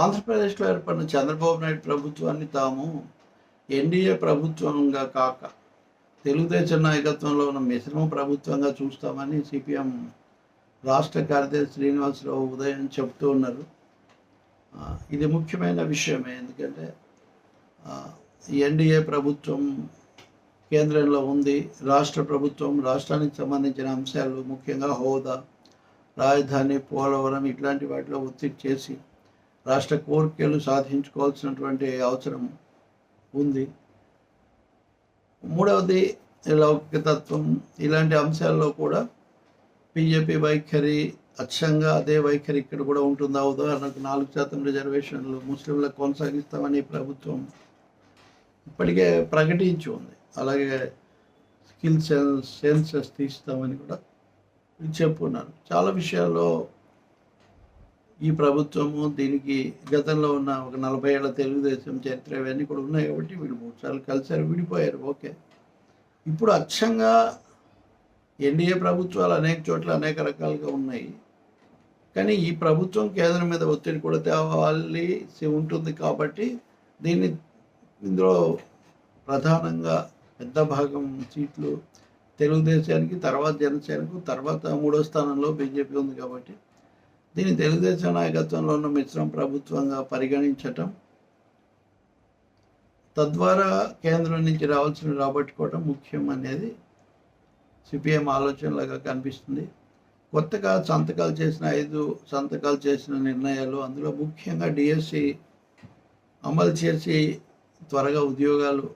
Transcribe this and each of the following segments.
ఆంధ్రప్రదేశ్లో ఏర్పడిన చంద్రబాబు నాయుడు ప్రభుత్వాన్ని తాము ఎన్డీఏ ప్రభుత్వంగా కాక తెలుగుదేశం నాయకత్వంలో ఉన్న మిశ్రమ ప్రభుత్వంగా చూస్తామని సిపిఎం రాష్ట్ర కార్యదర్శి శ్రీనివాసరావు ఉదయం చెప్తూ ఉన్నారు. ఇది ముఖ్యమైన విషయమే. ఎందుకంటే ఎన్డీఏ ప్రభుత్వం కేంద్రంలో ఉంది. రాష్ట్ర ప్రభుత్వం రాష్ట్రానికి సంబంధించిన అంశాలు ముఖ్యంగా హోదా రాజధాని పోలవరం ఇట్లాంటి వాటిలో ఒత్తిడి చేసి రాష్ట్ర కోరికలు సాధించుకోవాల్సినటువంటి అవసరం ఉంది. మూడవది లౌకికతత్వం. ఇలాంటి అంశాల్లో కూడా బీజేపీ వైఖరి అచ్చంగా అదే వైఖరి ఇక్కడ కూడా ఉంటుందా? ఉదాహరణకు నాలుగు శాతం రిజర్వేషన్లు ముస్లింలకు కొనసాగిస్తామని ప్రభుత్వం ఇప్పటికే ప్రకటించి ఉంది. అలాగే స్కిల్ సెన్సెస్ తీస్తామని కూడా చెప్పున్నారు చాలా విషయాల్లో ఈ ప్రభుత్వము దీనికి గతంలో ఉన్న ఒక నలభై ఏళ్ళ తెలుగుదేశం చరిత్ర ఇవన్నీ కూడా ఉన్నాయి కాబట్టి వీళ్ళు మూడు సార్లు కలిసారు విడిపోయారు. ఓకే. ఇప్పుడు అచ్చంగా ఎన్డీఏ ప్రభుత్వాలు అనేక చోట్ల అనేక రకాలుగా ఉన్నాయి. కానీ ఈ ప్రభుత్వం కేంద్రం మీద ఒత్తిడి కూడా తేవాలి ఉంటుంది కాబట్టి దీన్ని ఇందులో ప్రధానంగా పెద్ద భాగం సీట్లు తెలుగుదేశానికి తర్వాత జనసేనకు తర్వాత మూడో స్థానంలో బీజేపీ ఉంది కాబట్టి దీన్ని తెలుగుదేశం నాయకత్వంలో ఉన్న మిశ్రమ ప్రభుత్వంగా పరిగణించటం తద్వారా కేంద్రం నుంచి రావాల్సిన రాబట్టుకోవడం ముఖ్యం అనేది సిపిఎం ఆలోచనలాగా కనిపిస్తుంది. కొత్తగా సంతకాలు చేసిన ఐదు సంతకాలు చేసిన నిర్ణయాలు అందులో ముఖ్యంగా డిఎస్సి అమలు చేసి త్వరగా ఉద్యోగాలు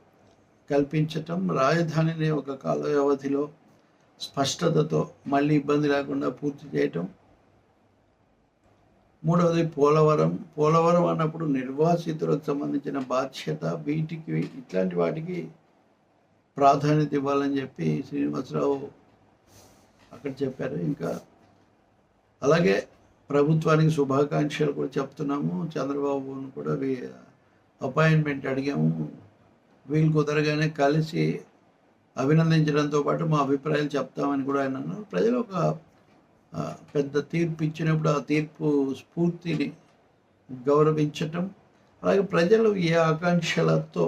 కల్పించటం రాజధానిని ఒక కాల వ్యవధిలో స్పష్టతతో మళ్ళీ ఇబ్బంది లేకుండా పూర్తి చేయటం మూడవది పోలవరం. పోలవరం అన్నప్పుడు నిర్వాసితులకు సంబంధించిన బాధ్యత వీటికి ఇట్లాంటి వాటికి ప్రాధాన్యత ఇవ్వాలని చెప్పి శ్రీనివాసరావు అక్కడ చెప్పారు. ఇంకా అలాగే ప్రభుత్వానికి శుభాకాంక్షలు కూడా చెప్తున్నాము. చంద్రబాబును కూడా అపాయింట్మెంట్ అడిగాము. వీళ్ళు కుదరగానే కలిసి అభినందించడంతో పాటు మా అభిప్రాయాలు చెప్తామని కూడా ఆయన అన్నారు. ప్రజలు ఒక పెద్ద తీర్పు ఇచ్చినప్పుడు ఆ తీర్పు స్ఫూర్తిని గౌరవించటం అలాగే ప్రజలు ఏ ఆకాంక్షలతో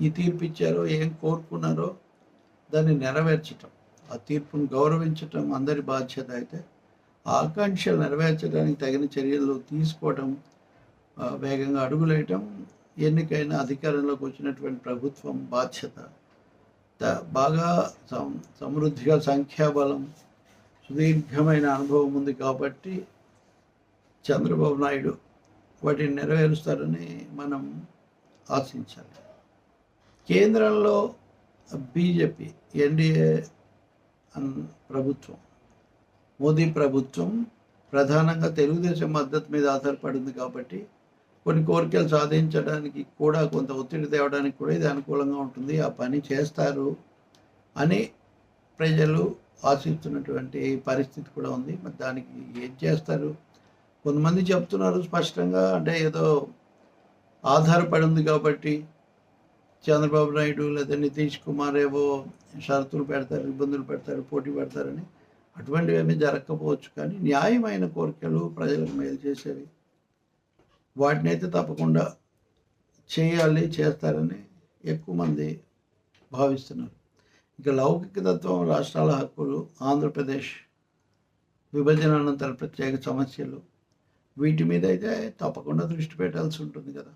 ఈ తీర్పు ఇచ్చారో ఏం కోరుకున్నారో దాన్ని నెరవేర్చటం. ఆ తీర్పును గౌరవించటం అందరి బాధ్యత అయితే ఆ ఆకాంక్షలు నెరవేర్చడానికి తగిన చర్యలు తీసుకోవటం వేగంగా అడుగులేయటం ఎన్నికైన అధికారంలోకి వచ్చినటువంటి ప్రభుత్వం బాధ్యత బాగా సం సమృద్ధిగా సంఖ్యాబలం సుదీర్ఘమైన అనుభవం ఉంది కాబట్టి చంద్రబాబు నాయుడు వాటిని నెరవేరుస్తారని మనం ఆశించాలి. కేంద్రంలో బీజేపీ ఎన్డీఏ అన్ ప్రభుత్వం మోదీ ప్రభుత్వం ప్రధానంగా తెలుగుదేశం మద్దతు మీద ఆధారపడింది కాబట్టి కొన్ని కోరికలు సాధించడానికి కూడా కొంత ఒత్తిడి తేవడానికి కూడా ఇది అనుకూలంగా ఉంటుంది. ఆ పని చేస్తారు అని ప్రజలు ఆశిస్తున్నటువంటి పరిస్థితి కూడా ఉంది. మరి దానికి ఏం చేస్తారు? కొంతమంది చెప్తున్నారు స్పష్టంగా అంటే ఏదో ఆధారపడి ఉంది కాబట్టి చంద్రబాబు నాయుడు లేదా నితీష్ కుమార్ ఏవో షరతులు పెడతారు ఇబ్బందులు పెడతారు పోటీ పెడతారని అటువంటివి ఏమీ జరగకపోవచ్చు. కానీ న్యాయమైన కోరికలు ప్రజలకు మేలు చేసేవి వాటిని అయితే తప్పకుండా చేయాలి చేస్తారని ఎక్కువ మంది భావిస్తున్నారు. ఇక లౌకిక తత్వం రాష్ట్రాల హక్కులు ఆంధ్రప్రదేశ్ విభజన అనంతర ప్రత్యేక సమస్యలు. వీటి మీద అయితే తప్పకుండా దృష్టి పెట్టాల్సి ఉంటుంది కదా.